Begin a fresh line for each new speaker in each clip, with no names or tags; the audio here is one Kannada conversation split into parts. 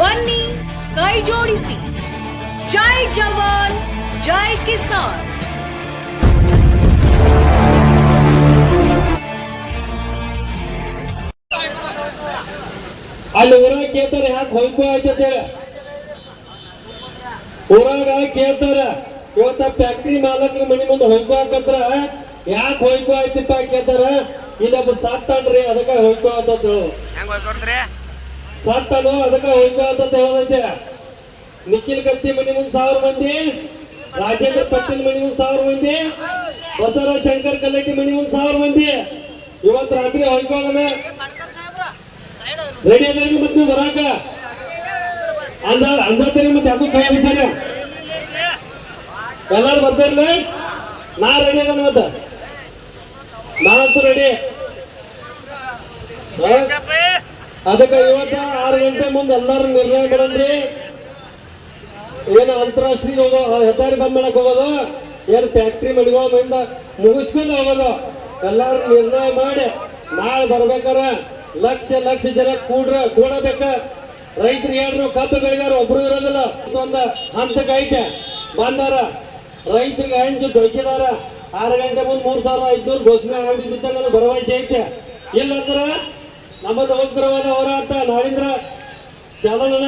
ಬನ್ನಿ ಕೈ ಜೋಡಿಸಿ. ಜೈ ಜವಾನ್ ಜೈ ಕಿಸಾನ್.
ಅಲ್ಲಿ ಊರಾಗ ಕೇಳ್ತಾರ ಯಾಕೆ ಹೊಯ್ಕೋ ಆಯ್ತು ಅಂತೇಳಿ ಊರಾಗ ಕೇಳ್ತಾರ ಇವತ್ತ ಫ್ಯಾಕ್ಟ್ರಿ ಮಾಲಕ ಮನಿ ಮುಂದೆ ಹೊಯ್ಕೋ ಹಾಕತ್ರ ಯಾಕೆ ಹೊಯ್ಕೋ ಆಯ್ತಪ್ಪ ಕೇಳ್ತಾರ ಇಲ್ಲೊಬ್ಬ ಸಾಕ್ತಾನ್ರಿ ಅದಕ್ಕ ಹೊಯ್ಕೋ ಆತ ಅಂತ ಹೇಳು.
ಹೆಂಗ್ ಹೋಗ್ಕೊಡ್ತ್ರಿ
ಸತ್ತನು, ಅದಕ್ಕೆ ಹೆಂಗ ಅಂತ ಹೇಳೋದೈತೆ ನಿಖಿಲ್ ಕತ್ತಿ ಮನಿ ಮುಂದ್ ಸಾವಿರ ಮಂದಿ, ರಾಜೇಂದ್ರ ಪಟ್ಟಿನ ಮನಿ ಮುಂದ್ ಸಾವಿರ ಮಂದಿ, ಬಸವರಾಜ್ ಶಂಕರ್ ಕಲ್ಲಟ್ಟಿ ಮನಿ ಮುಂದ್ ಸಾವಿರ ಮಂದಿ. ಇವತ್ತು ರಾತ್ರಿ ಹೋಗ್ಬೋದನ ರೆಡಿ ಅದ್ರಿ ಮತ್ತೆ ಬರಾಕ? ಅಂದ ಅಂಜಾತೀರಿ ಮತ್ತೆ ಯಾಕೂ ಕೈ ಅಭಿಸಾರ ಎಲ್ಲಾರು ಬರ್ತಾರಲ್ಲ? ನಾ ರೆಡಿ ಅದನ್ನ ಮತ್ತ? ನಾನಂತೂ ರೆಡಿ. ಅದಕ್ಕ ಇವತ್ತ ಆರು ಗಂಟೆ ಮುಂದೆ ಎಲ್ಲರೂ ನಿರ್ಣಯ ಮಾಡನ್ರಿ. ಏನು ಅಂತಾರಾಷ್ಟ್ರೀಯ ಹೋಗೋ, ಹೆದ್ದಾರಿ ಬಂದ್ ಮಾಡಕ್ ಹೋಗೋದು, ಏನು ಫ್ಯಾಕ್ಟ್ರಿ ಮಡಿಗೋದ್ರಿಂದ ಮುಗಿಸ್ಕೊಂಡು ಹೋಗೋದು. ಎಲ್ಲಾರು ನಿರ್ಣಯ ಮಾಡಿ, ನಾಳೆ ಬರ್ಬೇಕಾರ ಲಕ್ಷ ಲಕ್ಷ ಜನ ಕೂಡ್ರ, ಕೂಡಬೇಕ. ರೈತರು ಹೇಳ್ರು, ಕಬ್ಬು ಬೆಳೆಗಾರ ಒಬ್ರು ಇರೋದಿಲ್ಲ. ಒಂದು ಹಂತಕ್ಕೆ ಐತೆ. ಬಂದಾರ, ರೈತರಿಗೆ ಹಂಚು ದೊಡ್ಕಿದಾರ ಆರು ಗಂಟೆ ಮುಂದೆ ಮೂರು ಸಾವಿರ ಐದ್ನೂರು ಘೋಷಣೆ ಆಗಿದ್ದಂಗ ಭರವಸೆ ಐತೆ. ಇಲ್ಲಂದ್ರ ನಮ್ಮದು ಉಗ್ರವಾದ ಹೋರಾಟ, ನಾಳಿಂದ್ರ ಚಾಲನ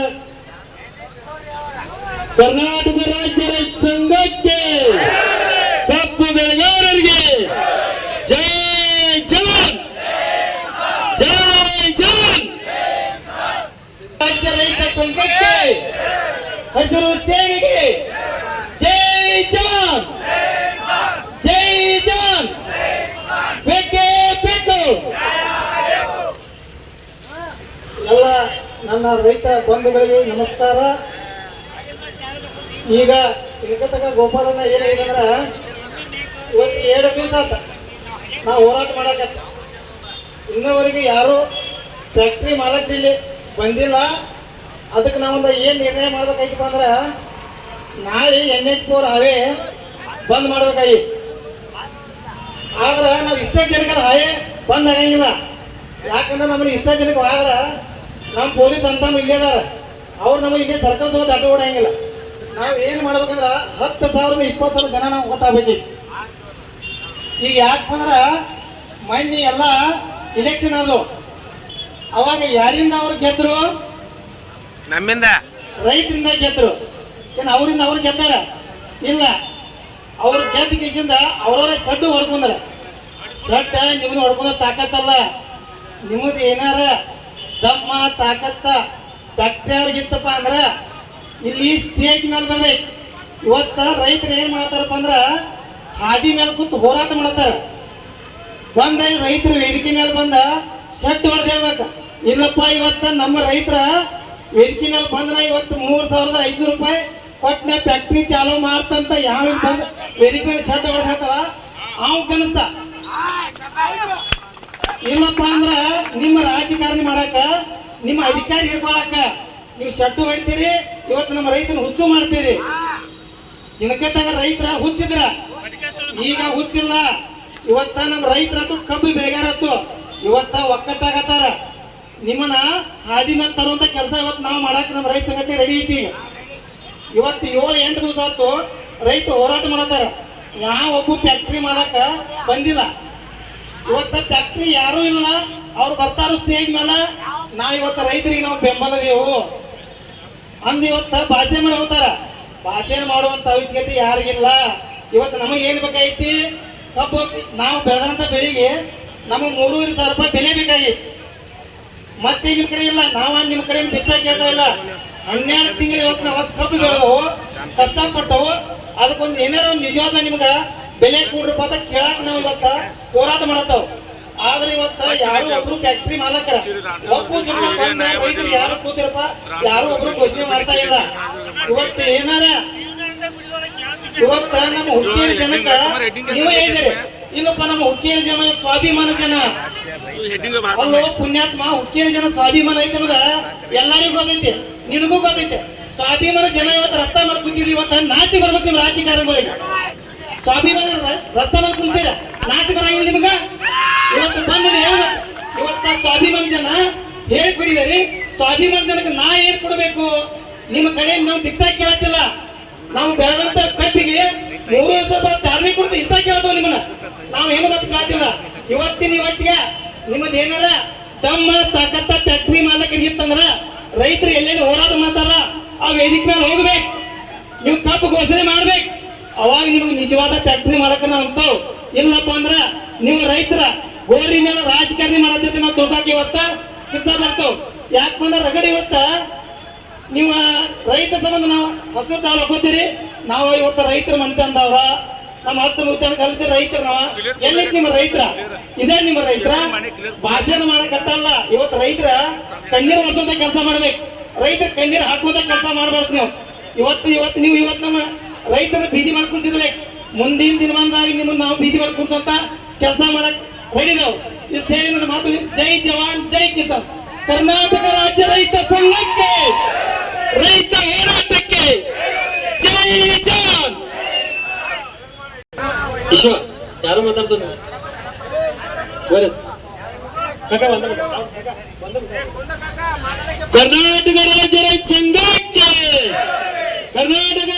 ಕರ್ನಾಟಕ ರಾಜ್ಯ ರೈತ ಸಂಘಕ್ಕೆ ಕಪ್ಪು ಬೆಳೆಗಾರರಿಗೆ ಜೈ ಜವಾನ್! ಜೈ ಜವಾನ್! ರಾಜ್ಯ ರೈತ ಸಂಘಕ್ಕೆ ಹಸಿರು ಸೇನೆಗೆ ಜೈ ಜವಾನ್ ಜೈ ಜವಾನ್ ಬೇಕೇ ಬೇಕು
ಎಲ್ಲ ನನ್ನ ರೈತ ಬಂಧುಗಳಿಗೆ ನಮಸ್ಕಾರ. ಈಗ ಇಳ್ಕತಕ ಗೋಪಾಲನ ಏನಾಗಿದಂದ್ರ ಇವತ್ತು ಎರಡು ದಿವಸ ಆತ. ನಾ ಹೋರಾಟ ಮಾಡಕತ್ತ. ಇನ್ನವರೆಗೆ ಯಾರು ಫ್ಯಾಕ್ಟ್ರಿ ಇಲ್ಲಿ ಬಂದಿಲ್ಲ. ಅದಕ್ಕೆ ನಾವೊಂದು ಏನು ನಿರ್ಣಯ ಮಾಡ್ಬೇಕಾಯ್ತಪ್ಪ ಅಂದ್ರೆ, ನಾಳೆ ಎನ್ ಎಚ್ ಫೋರ್ ಹಾವೇ ಬಂದ್ ಮಾಡ್ಬೇಕಾಗಿ. ಆದ್ರೆ ನಾವು ಇಷ್ಟೇ ಜನಕ್ಕೆ ಹಾವೇ ಬಂದ್ ಆಗಂಗಿಲ್ಲ. ಯಾಕಂದ್ರೆ ನಮ್ಮನ್ನ ಇಷ್ಟ ಜನಕ್ಕೆ ಆದ್ರೆ ನಮ್ಮ ಪೊಲೀಸ್ ಅಂತ ಇಲ್ಲೇ ಅದಾರ. ಅವ್ರು ನಮಗೆ ಇಲ್ಲೇ ಸರ್ಕಲ್ ಹೋಗಿ ಅಡ್ಡ ಓಡಂಗಿಲ್ಲ ನಾವು ಏನು ಮಾಡ್ಬೇಕಂದ್ರೆ ಹತ್ತು ಸಾವಿರದ ಇಪ್ಪತ್ತು ಸಾವಿರ ಜನ ನಾವು ಒಟ್ಟಾಗಬೇಕು ಈಗ. ಯಾಕಂದ್ರೆ ಮೊನ್ನೆ ಎಲ್ಲ ಇಲೆಕ್ಷನ್ ಅದು. ಅವಾಗ ಯಾರಿಂದ ಅವ್ರು ಗೆದ್ರು?
ನಮ್ಮಿಂದ.
ರೈತರಿಂದ ಗೆದ್ರು. ಏನು ಅವರಿಂದ ಅವ್ರು ಗೆದ್ದಾರ? ಇಲ್ಲ. ಅವ್ರ ಗೆದ್ದ ಕೇಸಿಂದ ಅವ್ರವ್ರ ಸಡ್ಡು ಹೊಡ್ಕೊಂಡ್ರ. ಸಡ್ಡ ನಿಮ್ಮನ್ನ ಹೊಡ್ಕೊಂಡ ತಾಕತ್ತಲ್ಲ. ನಿಮ್ಮದು ಏನಾರ ದಮ್ಮ, ತಾಕತ್ತ ಫ್ಯಾಕ್ಟ್ರಿ ಅಂದ್ರೆ ಇಲ್ಲಿ ಸ್ಟೇಜ್ ಮೇಲೆ ಬಂದೈತಿ ಇವತ್ತ ರೈತರು ಏನ್ ಮಾಡತ್ತಾರಪ್ಪ ಅಂದ್ರ ಹಾದಿ ಮೇಲೆ ಕೂತು ಹೋರಾಟ ಮಾಡತ್ತಾರ ಬಂದ ರೈತರ ವೇದಿಕೆ ಮೇಲೆ ಬಂದ ಸೆಟ್ ಹೊಡೆದು ಇಲ್ಲಪ್ಪ, ಇವತ್ತ ನಮ್ಮ ರೈತರ ವೇದಿಕೆ ಮೇಲೆ ಬಂದ್ರ ಇವತ್ತು ಮೂರ್ ಸಾವಿರದ ಐದ್ನೂರು ರೂಪಾಯಿ ಕೊಟ್ಟನ ಫ್ಯಾಕ್ಟ್ರಿ ಚಾಲೂ ಮಾಡ್ತಂತ ಯಾವ ಬಂದ ವೇದಿಕೆ ಮೇಲೆ ಸೆಟ್ ಹೊಡೆದು ಹೇಳ್ತಾರ? ಅವ್ ಕನಸ ಇಲ್ಲಪ್ಪ ಅಂದ್ರ ನಿಮ್ಮ ರಾಜಕಾರಣ ಮಾಡಾಕ, ನಿಮ್ಮ ಅಧಿಕಾರಿ ಹಿಡ್ಕೊಳಕ ನೀವು ಶೆಟ್ಟು ಹೊಡ್ತೀರಿ ಇವತ್ತು ನಮ್ಮ ರೈತನ ಹುಚ್ಚು ಮಾಡ್ತೀರಿ. ಇನ್ಕತ್ತಾಗ ರೈತರ ಹುಚ್ಚಿದ್ರ. ಈಗ ಹುಚ್ಚಿಲ್ಲ. ಇವತ್ತ ನಮ್ಮ ರೈತರತ್ತು ಕಬ್ಬು ಬೇಗಾರತ್ತು ಇವತ್ತ ಒಕ್ಕಟ್ಟಾಗತ್ತಾರ. ನಿಮ್ಮನ್ನ ಹಾದಿ ಮತ್ತೆ ತರುವಂತ ಕೆಲಸ ಇವತ್ತು ನಾವು ಮಾಡಕ್ ನಮ್ಮ ರೈತ ಸಂಘಟನೆ ರೆಡಿ ಐತಿ. ಇವತ್ತು ಏಳು, ಎಂಟು ದಿವಸ ಆಯ್ತು ರೈತ ಹೋರಾಟ ಮಾಡತ್ತಾರ. ಯಾವ ಒಬ್ಬ ಫ್ಯಾಕ್ಟ್ರಿ ಮಾಡಕ ಬಂದಿಲ್ಲ. ಇವತ್ತ ಫ್ಯಾಕ್ಟ್ರಿ ಯಾರು ಇಲ್ಲ. ಅವ್ರು ಬರ್ತಾರ ಸ್ಟೇಜ್ ಮೇಲೆ ನಾವು ಇವತ್ತ ರೈತರಿಗೆ ನಾವು ಬೆಂಬಲ ದೇವು ಅಂದ್ ಇವತ್ತ ಭಾಷೆ ಮಾಡಿ ಹೋಗ್ತಾರ. ಭಾಷೆ ಮಾಡುವಂತ ಅವಶ್ಯಕತೆ ಯಾರಿಗಿಲ್ಲ. ಇವತ್ತು ನಮಗೆ ಏನ್ ಬೇಕಾಗೈತಿ? ಕಬ್ಬು ನಾವು ಬೆಳೆದಂತ ಬೆಳೆಗೆ ನಮಗೆ ಮೂರುವರೆ ಸಾವಿರ ರೂಪಾಯಿ ಬೆಲೆ ಬೇಕಾಗಿತ್ತು ಮತ್ತೆ ನಿಮ್ ಕಡೆ ಇಲ್ಲ. ನಾವ ನಿಮ್ ಕಡೆ ಭಿಕ್ಷಾ ಕೇಳ್ತಾ ಇಲ್ಲ. ಹನ್ನೆರಡು ತಿಂಗಳು ಇವತ್ತು ನಾವು ಕಬ್ಬು ಬೆಳೆದವು, ಕಷ್ಟಪಟ್ಟವು. ಅದಕ್ಕೊಂದು ಏನಾರ ಒಂದು ನಿಜವಾದ ನಿಮ್ಗ ಬೆಲೆ ಕೊಡ್ರಪ್ಪ ಅಂತ ಕೇಳಾಕ ನಾವು ಇವತ್ತ ಹೋರಾಟ ಮಾಡತ್ತವ್. ಆದ್ರೆ ಇವತ್ತ ಯಾರು ಒಬ್ರು ಫ್ಯಾಕ್ಟ್ರಿ ಮಾಲಕರ. ಒಬ್ಬ ಜನ ಬಂದ ರೈತರು ಯಾರು ಕೂತಿರಪ್ಪ ಯಾರು ಒಬ್ರು ಘೋಷಣೆ ಮಾಡ್ತಾ ಇಲ್ಲ. ಇವತ್ತ ಏನಾರ? ಇವತ್ತ ನಮ್ಮ ಹುಕ್ಕೇರಿ ಜನಕ್ಕ ನೀವು ಹೇಳಿದಿರಿ. ಇಲ್ಲಪ್ಪ ನಮ್ಮ ಹುಕ್ಕೇರಿ ಜನ ಸ್ವಾಭಿಮಾನ ಜನ. ಅಲ್ಲೋ ಪುಣ್ಯಾತ್ಮ ಹುಕ್ಕೇರಿ ಜನ ಸ್ವಾಭಿಮಾನ ಐತೆ ಅನ್ನೋದ ಎಲ್ಲರಿಗೂ ಗೊತ್ತೈತಿ. ನಿನಗೂ ಗೊತ್ತೈತೆ. ಸ್ವಾಭಿಮಾನ ಜನ ಇವತ್ತು ರಸ್ತಾ ಮೇಲೆ ಕೂತಿದ್ರಿ ಇವತ್ತ ನಾಚಿ ಬರ್ಬೇಕು ನಿಮ್ ರಾಜಕಾರಣಗಳಿಗೆ. ಸ್ವಾಭಿಮಾನ ರಸ್ತಾ ಮೇಲೆ ಕುಂತೀರ ನಾಚಿ ಬರಂಗಿಲ್ಲ ನಿಮ್ಗ? ಇವತ್ತ ಸ್ವಾಭಿಮಾನ ಜನ ಹೇಳ್ಬಿಡಿದಾರಿ ಸ್ವಾಭಿಮಾನ ಜನಕ್ಕೆ ನಾ ಏನ್ ಕೊಡಬೇಕು? ನಿಮ್ಮ ಕಡೆ ನಾವು ಭಿಕ್ಷಾ ಕೇಳತ್ತಿಲ್ಲ. ನಾವು ಬೆಳೆದಂತ ಕಪ್ಪಿಗೆ ಮೂರು ವರ್ಷ ಧಾರಣೆ ಕೊಡ್ತು ಇಷ್ಟ ಕೇಳ್ತಾವ ನಿಮ್ಮನ್ನ. ನಾವು ಏನು ಮತ್ತೆ ಕೇಳ್ತಿಲ್ಲ ಇವತ್ತಿನ ಇವತ್ತಿಗೆ ನಿಮ್ಮದ್ ಏನಾರ ತಮ್ಮ ತಾಕತ್ತ ಫ್ಯಾಕ್ಟ್ರಿ ಮಾಲಕರಿಗೆ ಇತ್ತಂದ್ರ ರೈತರು ಎಲ್ಲೆಲ್ಲಿ ಹೋರಾಟ ಮಾಡ್ತಾರ? ಆ ವೇದಿಕೆ ಮೇಲೆ ಹೋಗ್ಬೇಕು. ನೀವು ತಪ್ಪು ಘೋಷಣೆ ಮಾಡ್ಬೇಕು. ಅವಾಗ ನಿಮ್ಗೆ ನಿಜವಾದ ಫ್ಯಾಕ್ಟ್ರಿ ಮಾಲಕನ ಅಂತವ್ ಇಲ್ಲಪ್ಪ ಅಂದ್ರ ನೀವು ರೈತರ ಗೋರಿ ಮೇಲೆ ರಾಜಕಾರಣಿ ಮಾಡತ್ತಿರ್ತೀವಿ ನಾವು ತೋಟಾಕಿ ಇವತ್ತ? ಬರ್ತಾವ್ ಯಾಕೆ ಬಂದ ರಗಡಿ ಇವತ್ತ? ನೀವು ರೈತ ಸಂಬಂಧ ನಾವು ಹಸಿರು ತಾವು ಹಾಕೋತೀರಿ ನಾವು ಇವತ್ತ ರೈತರ ಮನ್ತಂದವ್ರ ನಮ್ಮ ಹತ್ತು ಮುತ್ತಾನ ಕಲಿತ ರೈತರ ನಾವ. ಎಲ್ಲಿತ್ ನಿಮ್ಮ ರೈತರ? ಇದೇ ನಿಮ್ಮ ರೈತರ? ಭಾಷೆನ ಮಾಡಕತ್ತಲ್ಲ ಇವತ್ತು ರೈತರ ಕಣ್ಣೀರು ಹೊಸಂತ ಕೆಲಸ ಮಾಡ್ಬೇಕು. ರೈತರ ಕಣ್ಣೀರು ಹಾಕುವಂತ ಕೆಲಸ ಮಾಡ್ಬಾರ್ದು ನೀವು. ಇವತ್ತು ಇವತ್ತು ನೀವು ಇವತ್ತು ನಮ್ಮ ರೈತರ ಬೀದಿ ಮಾಡಿ ಕುಣಿಸಿರ್ಬೇಕು ಮುಂದಿನ ದಿನಮಾನದಾಗ ನಿಮ್ಮನ್ನ ನಾವು ಬೀದಿ ಮಾಡಿ ಕುಣಿಸೋಂತ ಕೆಲಸ ಮಾಡಕ್ ಹೊಡಿದೆವು ಇಷ್ಟು ಹೇಳಿ ನನ್ನ ಮಾತು ಜೈ ಜವಾನ್ ಜೈ ಕಿಸಾನ್ ಕರ್ನಾಟಕ ರಾಜ್ಯ ರೈತ ಸಂಘಕ್ಕೆ ರೈತ ಹೋರಾಟಕ್ಕೆ ಜೈ ಜವಾನ್
ಈಶ್ವರ್ ಯಾರು ಮಾತಾಡ್ತಾರೆ
ಕರ್ನಾಟಕ ರಾಜ್ಯ ರೈತ ಸಂಘಕ್ಕೆ ಕರ್ನಾಟಕ